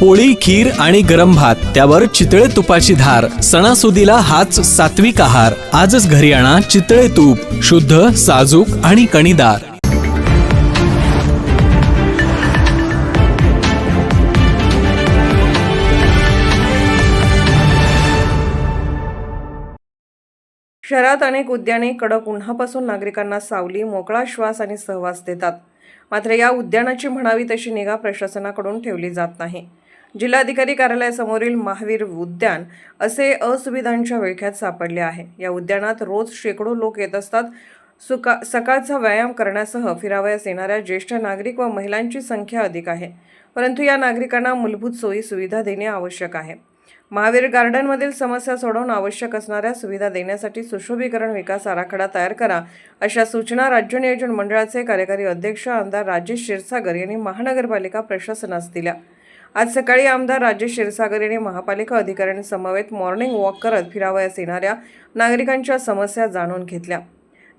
पोळी खीर आणि गरम भात त्यावर चितळे तुपाची धार सणासुदीला हाच सात्विक आहार. आजच घरी आणा चितळे तूप शुद्ध साजूक आणि कणीदार. शहरात अनेक उद्याने कडक उन्हापासून नागरिकांना सावली मोकळा श्वास आणि सहवास देतात. मात्र या उद्यानाची म्हणावी तशी निगा प्रशासनाकडून ठेवली जात नाही. जिल्हाधिकारी कार्यालयासमोरील महावीर उद्यान असे असुविधांच्या विळख्यात सापडले आहे. या उद्यानात रोज शेकडो लोक येत असतात. सुका सकाळचा व्यायाम करण्यासह फिरावयास येणाऱ्या ज्येष्ठ नागरिक व महिलांची संख्या अधिक आहे. परंतु या नागरिकांना मूलभूत सोयी सुविधा देणे आवश्यक आहे. महावीर गार्डनमधील समस्या सोडवून आवश्यक असणाऱ्या सुविधा देण्यासाठी सुशोभीकरण विकास आराखडा तयार करा अशा सूचना राज्य नियोजन मंडळाचे कार्यकारी अध्यक्ष आमदार राजेश क्षीरसागर यांनी महानगरपालिका प्रशासनास दिल्या. आज सकाळी आमदार राजेश क्षीरसागर यांनी महापालिका अधिकाऱ्यांसमवेत मॉर्निंग वॉक करत फिरावयास येणाऱ्या नागरिकांच्या समस्या जाणून घेतल्या.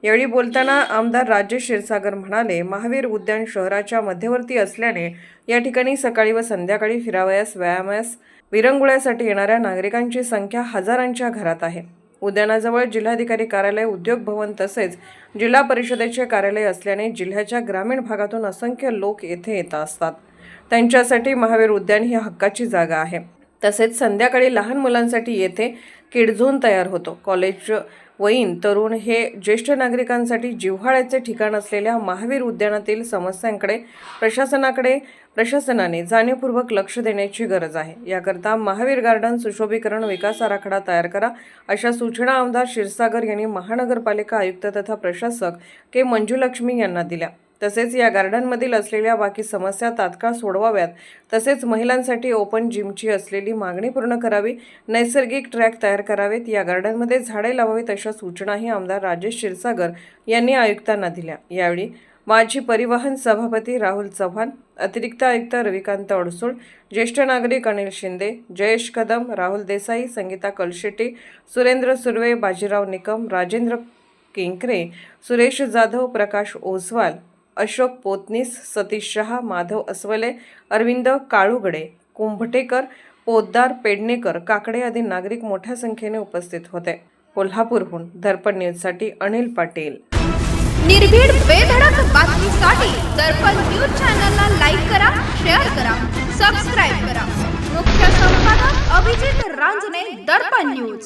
यावेळी बोलताना आमदार राजेश क्षीरसागर म्हणाले महावीर उद्यान शहराच्या मध्यवर्ती असल्याने या ठिकाणी सकाळी व संध्याकाळी फिरावयास व्यायामास विरंगुळ्यासाठी येणाऱ्या नागरिकांची संख्या हजारांच्या घरात आहे. उद्यानाजवळ जिल्हाधिकारी कार्यालय उद्योग भवन तसेच जिल्हा परिषदेचे कार्यालय असल्याने जिल्ह्याच्या ग्रामीण भागातून असंख्य लोक येथे येत असतात. त्यांच्यासाठी महावीर उद्यान ही हक्काची जागा आहे. तसेच संध्याकाळी लहान मुलांसाठी येथे किड झोन तयार होतो. कॉलेज वयीन तरुण हे ज्येष्ठ नागरिकांसाठी जिव्हाळ्याचे ठिकाण असलेल्या महावीर उद्यानातील समस्यांकडे प्रशासनाकडे प्रशासनाने जाणीवपूर्वक लक्ष देण्याची गरज आहे. याकरता महावीर गार्डन सुशोभीकरण विकास आराखडा तयार करा अशा सूचना आमदार क्षीरसागर यांनी महानगरपालिका आयुक्त तथा प्रशासक के मंजुलक्ष्मी यांना दिल्या. तसेच या गार्डनमधील असलेल्या बाकी समस्या तात्काळ सोडवाव्यात. तसेच महिलांसाठी ओपन जिमची असलेली मागणी पूर्ण करावी नैसर्गिक ट्रॅक तयार करावेत. या गार्डनमध्ये झाडे लावावीत अशा सूचनाही आमदार राजेश क्षीरसागर यांनी आयुक्तांना दिल्या. यावेळी माजी परिवहन सभापती राहुल चव्हाण अतिरिक्त आयुक्त रविकांत अडसूळ ज्येष्ठ नागरिक अनिल शिंदे जयेश कदम राहुल देसाई संगीता कलशेट्टी सुरेंद्र सुर्वे बाजीराव निकम राजेंद्र केंकरे सुरेश जाधव प्रकाश ओसवाल अशोक पोतनीस सतीश शहा माधव अस्वले अरविंद काळुगडे कुंभटेकर पोद्दार पेडणेकर काकडे आदी नागरिक मोठ्या संख्येने उपस्थित होते. कोल्हापूरहून दर्पण न्यूजसाठी अनिल पाटील. निर्भीड बेधडक बातमीसाठी दर्पण न्यूज चॅनलला लाईक करा शेअर करा सबस्क्राईब करा. मुख्य संपादक अभिजित रांजने दर्पण न्यूज.